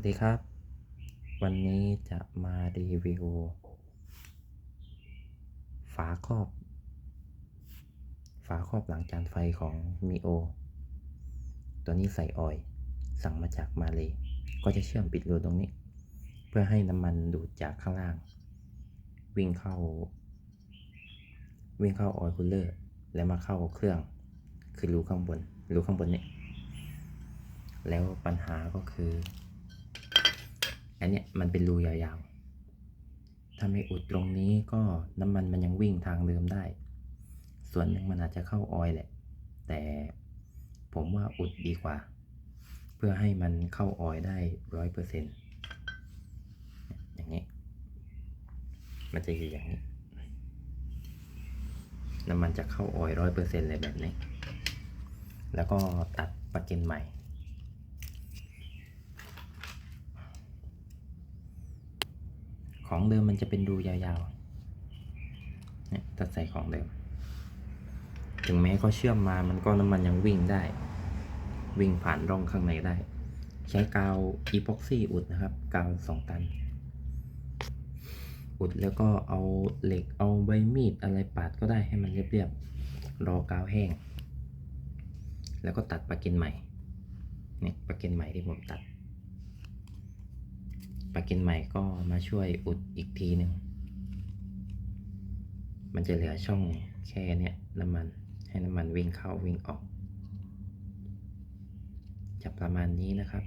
วัสดีครับ วันนี้จะมารีวิว ฝาครอบ ฝาครอบหลังจานไฟของมิโอตัวนี้ใส่ออยล์สั่งมาจากมาเลย ก็จะเชื่อมปิดรูตรงนี้ เพื่อให้น้ำมันดูดจากข้างล่าง วิ่งเข้า วิ่งเข้าออยล์คูลเลอร์ แล้วมาเข้าเครื่อง คือรูข้างบน รูข้างบนนี่แล้วปัญหาก็คือ อันเนี้ยมันเป็นรูยาวๆ ถ้าไม่อุดตรงนี้ก็น้ำมันมันยังวิ่งทางเดิมได้ ส่วนหนึ่งมันอาจจะเข้าออยล์แหละ แต่ผมว่าอุดดีกว่า เพื่อให้มันเข้าออยล์ได้ร้อยเปอร์เซ็นต์อย่างนี้ มันจะอยู่อย่างนี้ น้ำมันจะเข้าออยร้อยเปอร์เซ็นต์เลยแบบนี้ แล้วก็ตัดปลั๊กเกนใหม่ ของเดิมมันจะเป็นรูยาวๆเนี่ยตัดใส่ของเดิม ถึงแม้เขาเชื่อมมามันก็น้ำมันยังวิ่งได้ วิ่งผ่านร่องข้างในได้ ใช้กาวอีพ็อกซี่อุดนะครับ กาวสองตัน อุดแล้วก็เอาเหล็กเอาใบมีดอะไรปาดก็ได้ให้มันเรียบๆรอกาวแห้ง แล้วก็ตัดปาเกนใหม่เนี่ยปาเกนใหม่ที่ผมตัด ปลาเกนใหม่ก็มาช่วยอุดอีกทีหนึ่ง มันจะเหลือช่องแค่เนี้ยน้ำมันให้น้ำมันวิ่งเข้าวิ่งออก จะประมาณนี้นะครับ